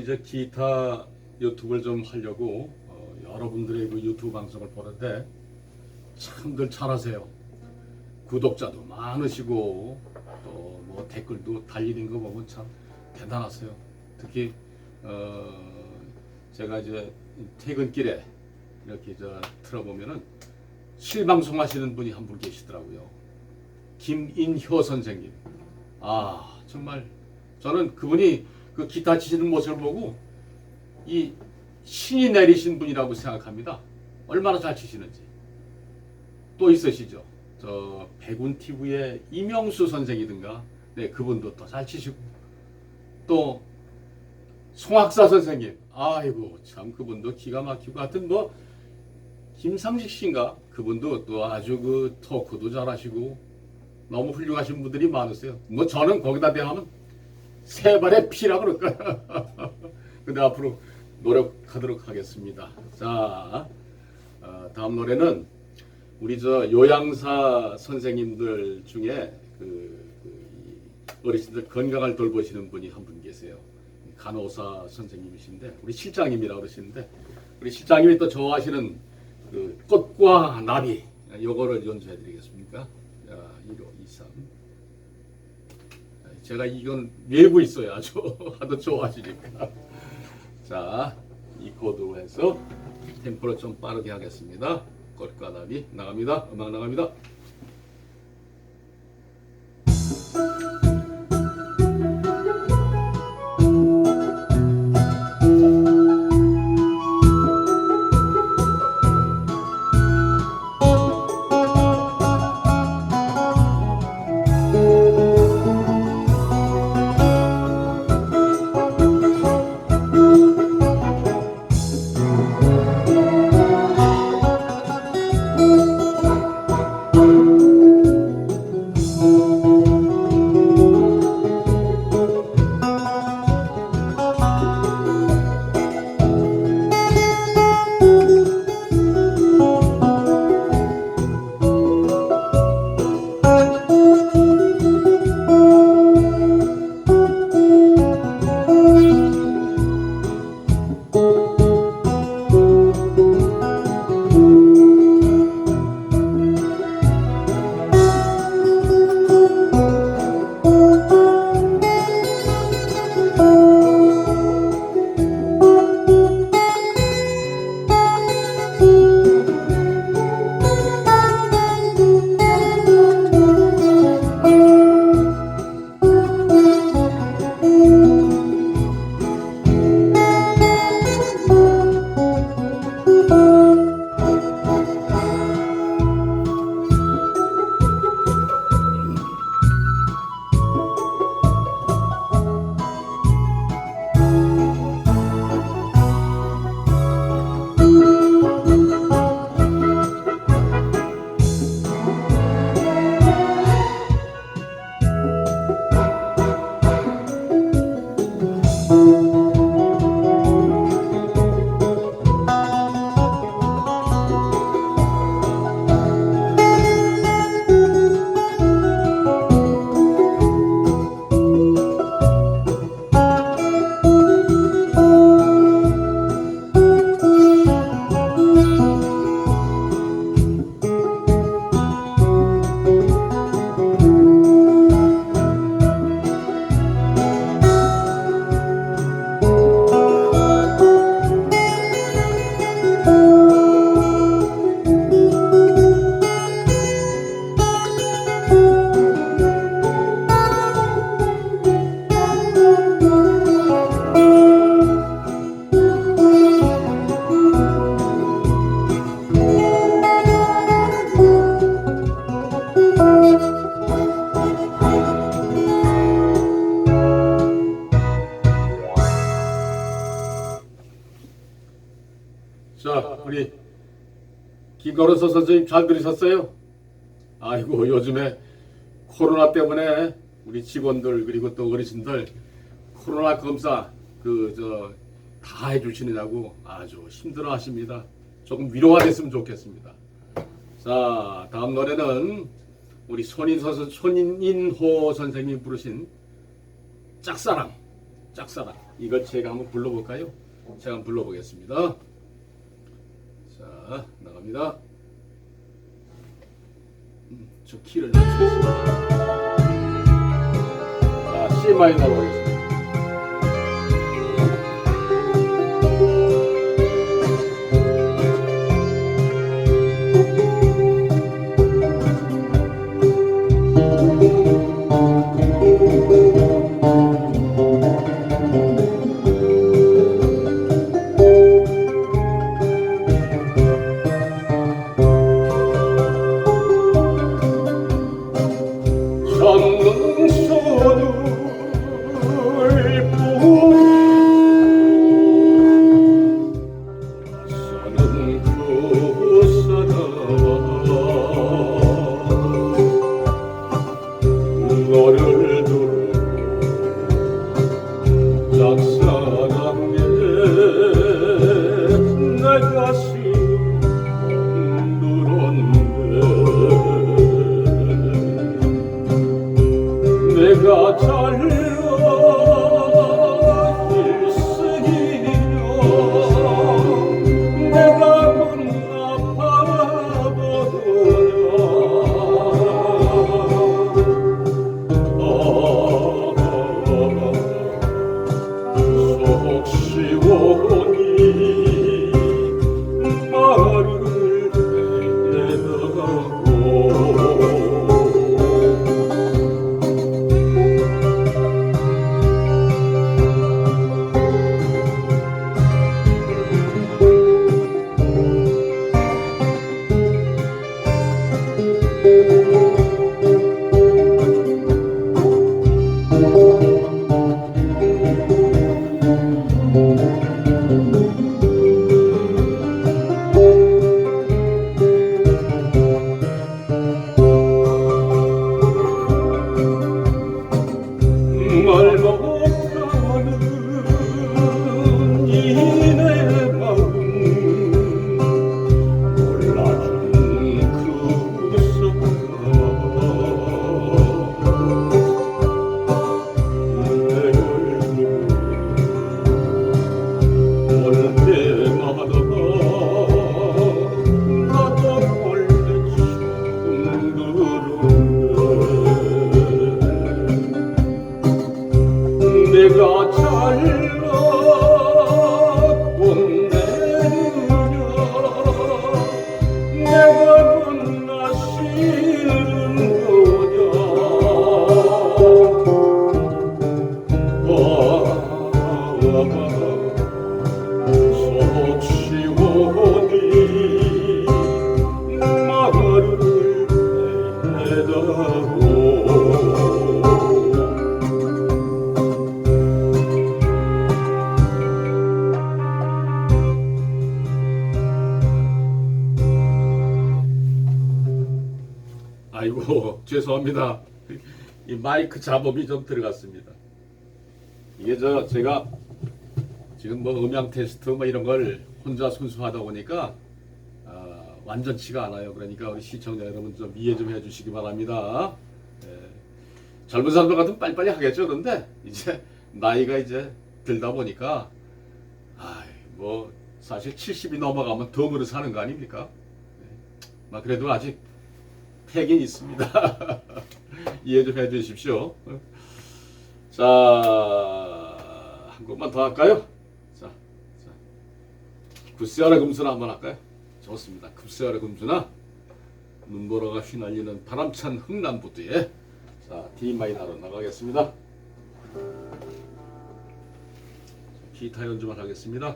이제 기타 유튜브를 좀 하려고 어, 여러분들의 그 유튜브 방송을 보는데 참들 잘하세요. 구독자도 많으시고 또 뭐 댓글도 달리는 거 보면 참 대단하세요. 특히 어, 제가 이제 퇴근길에 이렇게 저 틀어보면은 실방송 하시는 분이 한 분 계시더라고요. 김인효 선생님. 아 정말 저는 그분이 그 기타 치시는 모습을 보고 이 신이 내리신 분이라고 생각합니다. 얼마나 잘 치시는지. 또 있으시죠. 저 백운 TV의 이명수 선생이든가, 네 그분도 또 잘 치시고, 또 송학사 선생님, 아이고 참 그분도 기가 막히고 하여튼 뭐 김상식 씨인가 그분도 또 아주 그 토크도 잘하시고 너무 훌륭하신 분들이 많으세요. 뭐 저는 거기다 대하면 세 발의 피라 그럴까요? 근데 앞으로 노력하도록 하겠습니다. 자, 어, 다음 노래는 우리 저 요양사 선생님들 중에 그, 그이 어르신들 건강을 돌보시는 분이 한 분 계세요. 간호사 선생님이신데 우리 실장님이라 그러시는데 우리 실장님이 또 좋아하시는 그 꽃과 나비 요거를 연주해 드리겠습니까? 자, 1호 2 3 제가 이건 외고 있어요. 아주 하도 좋아하시니까. 자 이 코드로 해서 템포를 좀 빠르게 하겠습니다. 꽃과 나비 나갑니다. 음악 나갑니다 김건호 선생님 잘 들으셨어요? 아이고 요즘에 코로나 때문에 우리 직원들 그리고 또 어르신들 코로나 검사 그 저 다 해주시느냐고 아주 힘들어 하십니다. 조금 위로가 됐으면 좋겠습니다. 자 다음 노래는 우리 손인 선수 손인호 선생님이 부르신 짝사랑, 짝사랑. 이걸 제가 한번 불러볼까요? 제가 한번 불러보겠습니다. 자, 나갑니다. 음, 저 키를 낮추겠습니다. 자, C 마이너로 하겠습니다. 내가 아이고 죄송합니다. 이 마이크 잡음이 좀 들어갔습니다. 이게 저 제가 지금 뭐 음향 테스트 뭐 이런 걸 혼자 순수 하다 보니까 아, 완전치가 않아요. 그러니까 우리 시청자 여러분 좀 이해 좀 해주시기 바랍니다. 예. 젊은 사람들 같으면 빨리빨리 하겠죠. 그런데 이제 나이가 이제 들다 보니까 아이, 뭐 사실 70이 넘어가면 덩으로 사는 거 아닙니까? 예. 막 그래도 아직 패긴 있습니다. 이해 좀 해주십시오. 자, 한 곡만 더 할까요? 굿세어라 금수나 한번 할까요? 좋습니다. 굿세어라 금수나 눈보라가 휘날리는 바람찬 흥남부두에 자, D 마이너로 나가겠습니다. 기타 연주만 하겠습니다.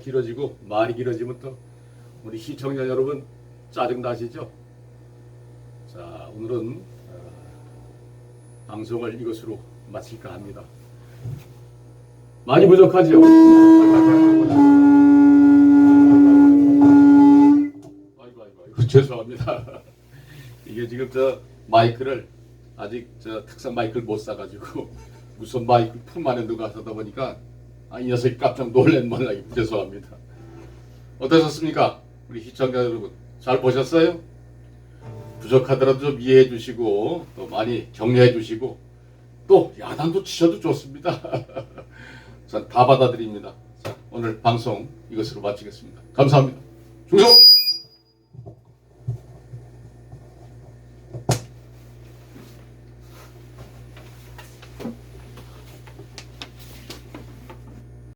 길어지고 말이 길어지면 또 우리 시청자 여러분 짜증 나시죠? 자, 오늘은 어, 방송을 이것으로 마칠까 합니다. 많이 부족하죠? 아이고 아이고 아이고 죄송합니다. 이게 지금 저 마이크를 아직 저 특산 마이크를 못 사가지고 무슨 마이크 품 안에 누가 사다 보니까 아, 이 녀석이 깜짝 놀란 말라기 죄송합니다. 어떠셨습니까? 우리 시청자 여러분 잘 보셨어요? 부족하더라도 좀 이해해 주시고 또 많이 격려해 주시고 또 야단도 치셔도 좋습니다. 전 다 받아들입니다. 자, 오늘 방송 이것으로 마치겠습니다. 감사합니다. 충성!